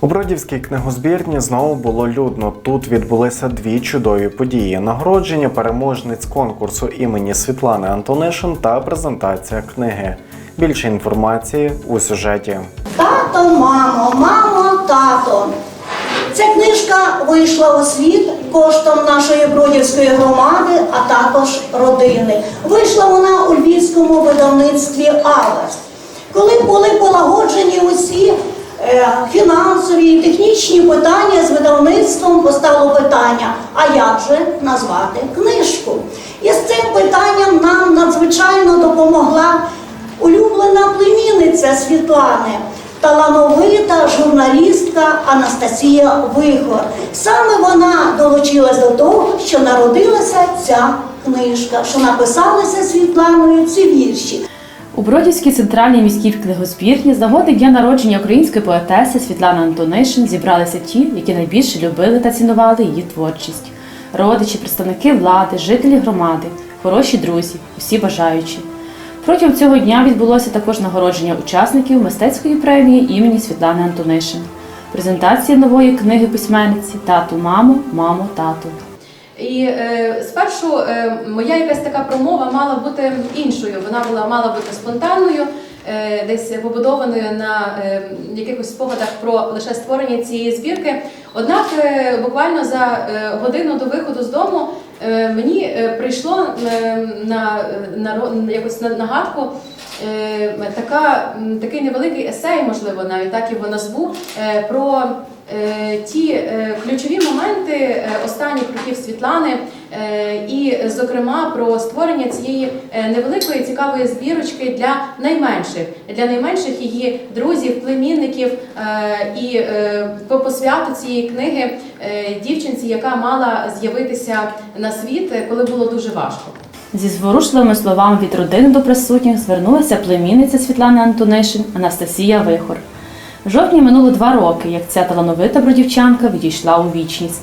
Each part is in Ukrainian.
У Бродівській книгозбірні знову було людно. Тут відбулися дві чудові події: нагородження переможниць конкурсу імені Світлани Антонишин та презентація книги. Більше інформації у сюжеті. Тато, мамо, мамо, тато. Ця книжка вийшла у світ коштом нашої бродівської громади, а також родини. Вийшла вона у львівському видавництві Авест. Коли були полагоджені усі фінансові і технічні питання з видавництвом, постало питання: а як же назвати книжку? І з цим питанням нам надзвичайно допомогла улюблена племінниця Світлани, талановита журналістка Анастасія Вихор. Саме вона долучилась до того, що народилася ця книжка, що написалися Світланою ці вірші. У Бродівській центральній міській книгозбірні з нагоди дня народження української поетеси Світлани Антонишин зібралися ті, які найбільше любили та цінували її творчість. Родичі, представники влади, жителі громади, хороші друзі, усі бажаючі. Протягом цього дня відбулося також нагородження учасників мистецької премії імені Світлани Антонишин, презентація нової книги письменниці Тату, мамо, мамо, тату. І е, спершу е, моя якась така промова мала бути іншою. Вона була мала бути спонтанною, е, десь побудованою на е, якихось спогадах про лише створення цієї збірки. Однак, е, буквально за е, годину до виходу з дому е, мені е, прийшло е, на, на, ро- якось на нагадку. е, Така, такий невеликий есей, можливо, навіть так його назву, е, про ті е, ключові моменти е, останніх років Світлани, е, і, зокрема, про створення цієї е, невеликої цікавої збірочки для найменших, для найменших її друзів, племінників е, і е, по посвяту цієї книги е, дівчинці, яка мала з'явитися на світ, е, коли було дуже важко. Зі зворушливими словами від родини до присутніх звернулася племінниця Світлани Антонишин Анастасія Вихор. Жовтні минуло два роки, як ця талановита бродівчанка відійшла у вічність.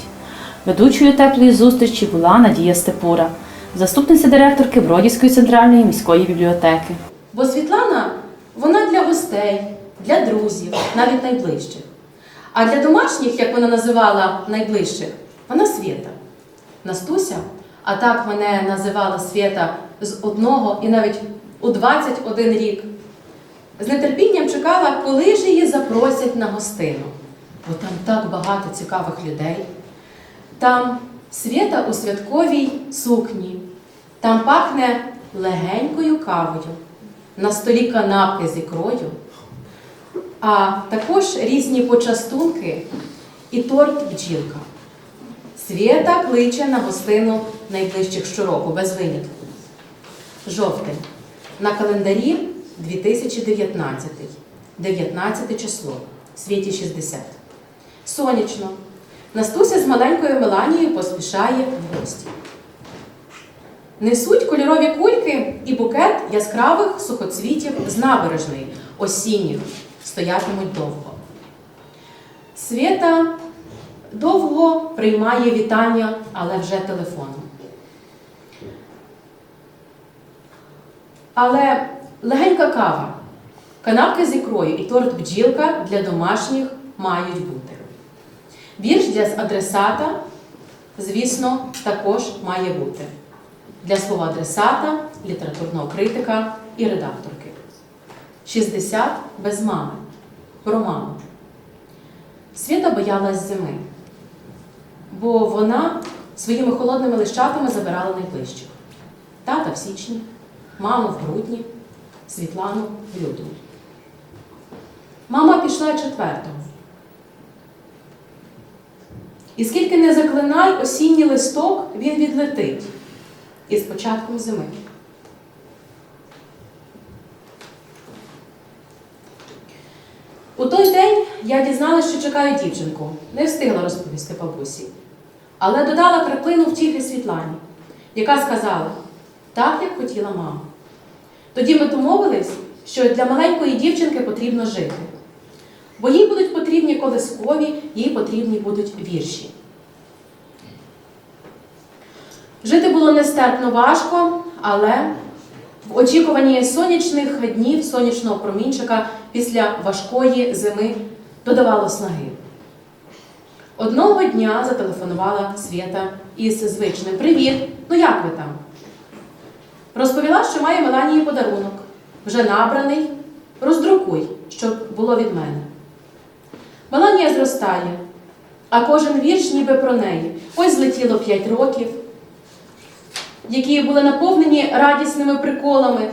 Ведучою теплої зустрічі була Надія Степура, заступниця директорки Бродівської центральної міської бібліотеки. Бо Світлана вона для гостей, для друзів, навіть найближчих. А для домашніх, як вона називала найближчих, вона Свєта. Настуся, а так мене називала Свєта з одного і навіть у 21 рік. З нетерпінням чекала, коли ж її запросять на гостину. Бо там так багато цікавих людей. Там Свєта у святковій сукні, там пахне легенькою кавою, на столі канапки з ікрою, а також різні почастунки і торт бджілка. Свєта кличе на гостину найближчих щороку, без винятку. Жовтень. На календарі 2019. 19 число. Світі 60. Сонячно. Настуся з маленькою Меланією поспішає в гості. Несуть кольорові кульки і букет яскравих сухоцвітів з набережної, осінніх, стоятимуть довго. Свята довго приймає вітання, але вже телефоном. Але легенька кава, канапки з ікрою і торт бджілка для домашніх мають бути. Вірш для адресата, звісно, також має бути. Для свого адресата, літературного критика і редакторки. 60 без мами. Про маму. Свята боялась зими, бо вона своїми холодними лищатами забирала найближчих. Тата в січні, маму в грудні, Світлану лютому. Мама пішла четвертого. І скільки не заклинай осінній листок, він відлетить із початком зими. У той день я дізналася, що чекаю дівчинку. Не встигла розповісти бабусі. Але додала краплину втіхи Світлані, яка сказала так, як хотіла мама. Тоді ми домовились, що для маленької дівчинки потрібно жити. Бо їй будуть потрібні колискові, їй потрібні будуть вірші. Жити було нестерпно важко, але в очікуванні сонячних днів, сонячного промінчика після важкої зими додавало снаги. Одного дня зателефонувала Свята із звичним Привіт! Ну як ви там? Розповіла, що має Меланії подарунок. Вже набраний. Роздрукуй, щоб було від мене. Меланія зростає, а кожен вірш ніби про неї. Ось злетіло п'ять років, які були наповнені радісними приколами,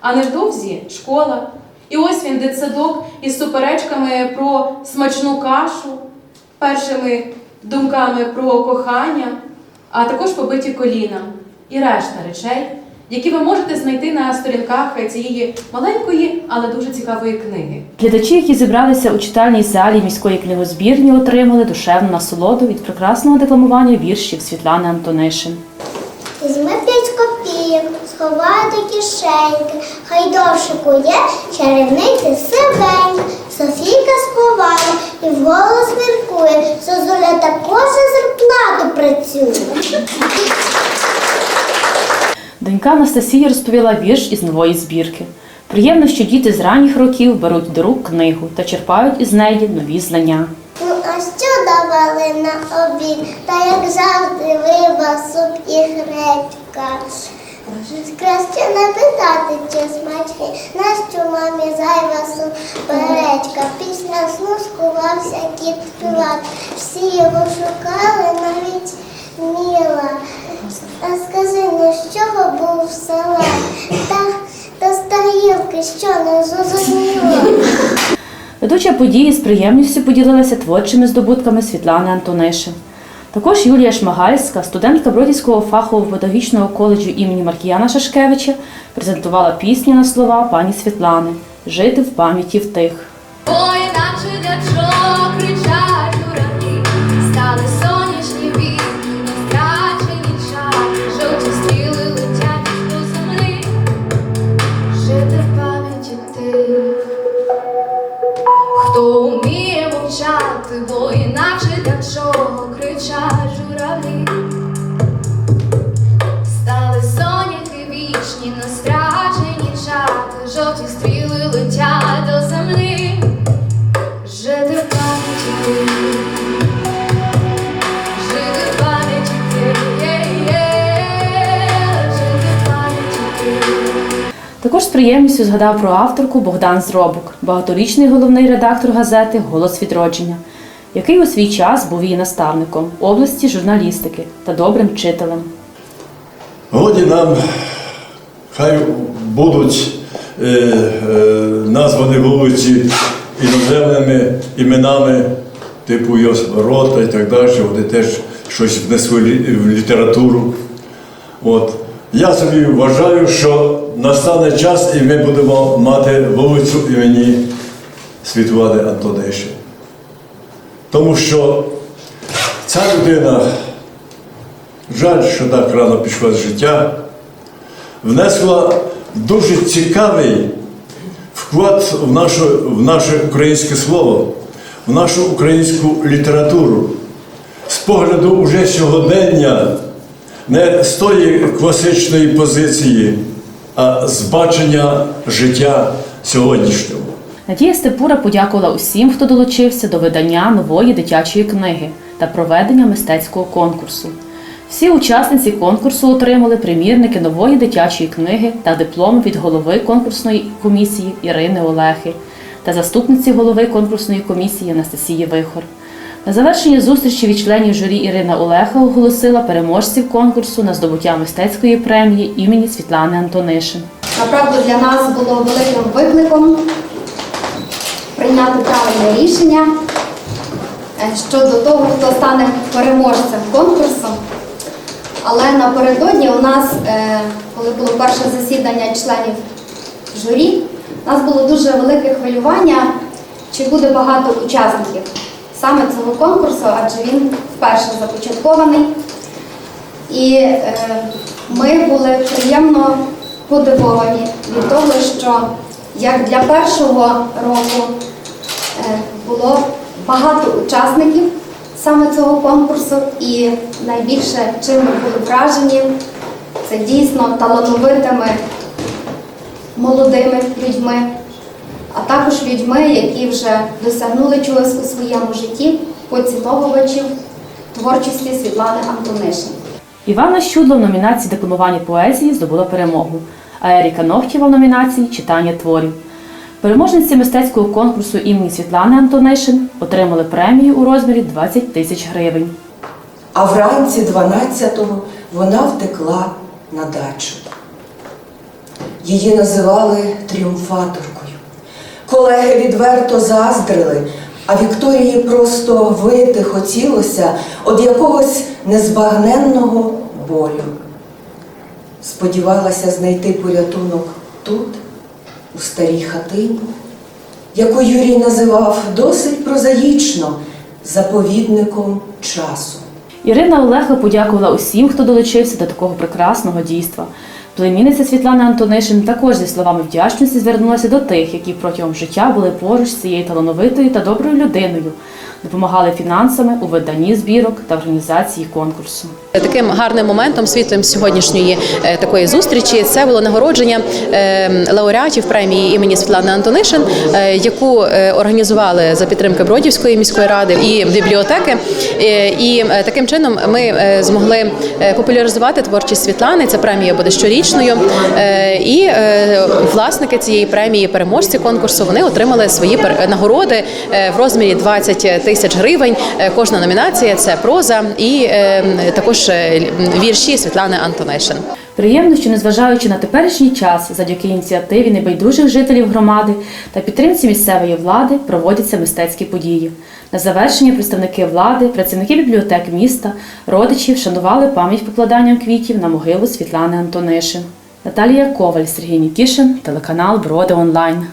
а невдовзі школа. І ось він дитсадок із суперечками про смачну кашу, першими думками про кохання, а також побиті коліна і решта речей, які ви можете знайти на сторінках цієї маленької, але дуже цікавої книги. Глядачі, які зібралися у читальній залі міської книгозбірні, отримали душевну насолоду від прекрасного декламування віршів Світлани Антонишин. Візьми п'ять копійок, сховай до кишеньки, хай довше кує чарівниця сивенька. Донька Анастасія розповіла вірш із нової збірки. Приємно, що діти з ранніх років беруть до рук книгу та черпають із неї нові знання. Ну а що давали на обід? Та як завжди риба, суп і гречка. Краще не питати, чи смачний, нащо мамі зайва суперечка. Після сну скувався кіт співати. Всі його шукали, навіть міла. А скажи, ну з чого був салат? Та, та з тарілки, що не зрозуміло. Ведуча події з приємністю поділилася творчими здобутками Світлани Антонишин. Також Юлія Шмагальська, студентка Бродівського фахового педагогічного коледжу імені Маркіяна Шашкевича, презентувала пісню на слова пані Світлани Жити в пам'яті в приємністю згадав про авторку Богдан Зробок, багаторічний головний редактор газети Голос відродження, який у свій час був її наставником області журналістики та добрим вчителем. Годі нам хай будуть е, е, названі вулиці іноземними іменами, типу Йосипа Рота і так далі, вони теж щось внесли в літературу. От. Я собі вважаю, що настане час, і ми будемо мати вулицю імені Світлани Антонишин. Тому що ця людина жаль, що так рано пішла з життя, внесла дуже цікавий вклад в наше, в наше українське слово, в нашу українську літературу. З погляду уже сьогодення, не з тої класичної позиції, а з бачення життя сьогоднішнього. Надія Степура подякувала усім, хто долучився до видання нової дитячої книги та проведення мистецького конкурсу. Всі учасниці конкурсу отримали примірники нової дитячої книги та дипломи від голови конкурсної комісії Ірини Олехи та заступниці голови конкурсної комісії Анастасії Вихор. На завершення зустрічі від членів журі Ірина Олеха оголосила переможців конкурсу на здобуття мистецької премії імені Світлани Антонишин. Направду для нас було великим викликом прийняти правильне рішення е, щодо того, хто стане переможцем конкурсу. Але напередодні у нас, е, коли було перше засідання членів журі, у нас було дуже велике хвилювання, чи буде багато учасників саме цього конкурсу, адже він вперше започаткований. І е, ми були приємно подивовані від того, що як для першого року е, було багато учасників саме цього конкурсу, і найбільше чим ми були вражені, це дійсно талановитими молодими людьми, а також людьми, які вже досягнули чогось у своєму житті поціновувачів творчості Світлани Антонишин. Івана Щудло в номінації Декламування поезії здобула перемогу, а Еріка Ногтєва в номінації Читання творів. Переможниці мистецького конкурсу імені Світлани Антонишин отримали премію у розмірі 20 тисяч гривень. А вранці 12-го вона втекла на дачу. Її називали тріумфаторкою. Колеги відверто заздрили, а Вікторії просто вити хотілося від якогось незбагненного болю. Сподівалася знайти порятунок тут, у старій хатині, яку Юрій називав досить прозаїчно заповідником часу. Ірина Олега подякувала усім, хто долучився до такого прекрасного дійства. Племінниця Світлана Антонишин також зі словами вдячності звернулася до тих, які протягом життя були поруч з цією талановитою та доброю людиною, допомагали фінансами у виданні збірок та організації конкурсу. Таким гарним моментом, світлим сьогоднішньої е, такої зустрічі, це було нагородження е, лауреатів премії імені Світлани Антонишин, е, яку організували за підтримки Бродівської міської ради і бібліотеки. І таким чином ми змогли популяризувати творчість Світлани. Ця премія буде щорічною. І власники цієї премії, переможці конкурсу, вони отримали свої нагороди в розмірі 20 тисяч гривень. Е, Кожна номінація це проза і е, також е, вірші Світлани Антонишин. Приємно, що незважаючи на теперішній час, завдяки ініціативі небайдужих жителів громади та підтримці місцевої влади проводяться мистецькі події. На завершення представники влади, працівники бібліотек міста, родичі вшанували пам'ять покладанням квітів на могилу Світлани Антонишин. Наталія Коваль, Сергій Нікішин, телеканал Броди Онлайн.